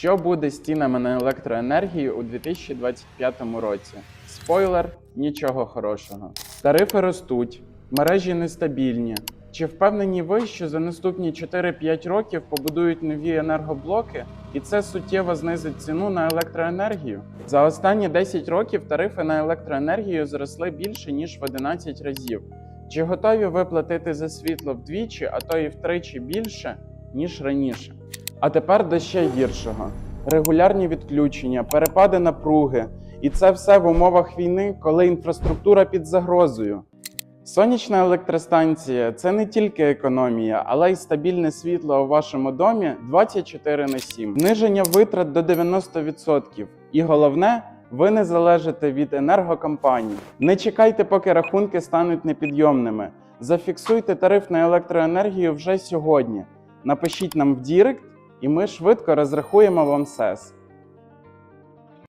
Що буде з цінами на електроенергію у 2025 році? Спойлер нічого хорошого. Тарифи ростуть, мережі нестабільні. Чи впевнені ви, що за наступні 4-5 років побудують нові енергоблоки, і це суттєво знизить ціну на електроенергію? За останні 10 років тарифи на електроенергію зросли більше ніж в 11 разів. Чи готові ви платити за світло вдвічі, а то і втричі більше, ніж раніше? А тепер до ще гіршого: регулярні відключення, перепади напруги, і це все в умовах війни, коли інфраструктура під загрозою. Сонячна електростанція це не тільки економія, але й стабільне світло у вашому домі 24 на 7, зниження витрат до 90%. І головне, ви не залежите від енергокомпаній. Не чекайте, поки рахунки стануть непідйомними. Зафіксуйте тариф на електроенергію вже сьогодні. Напишіть нам в Дірект, і ми швидко розрахуємо вам СЕС.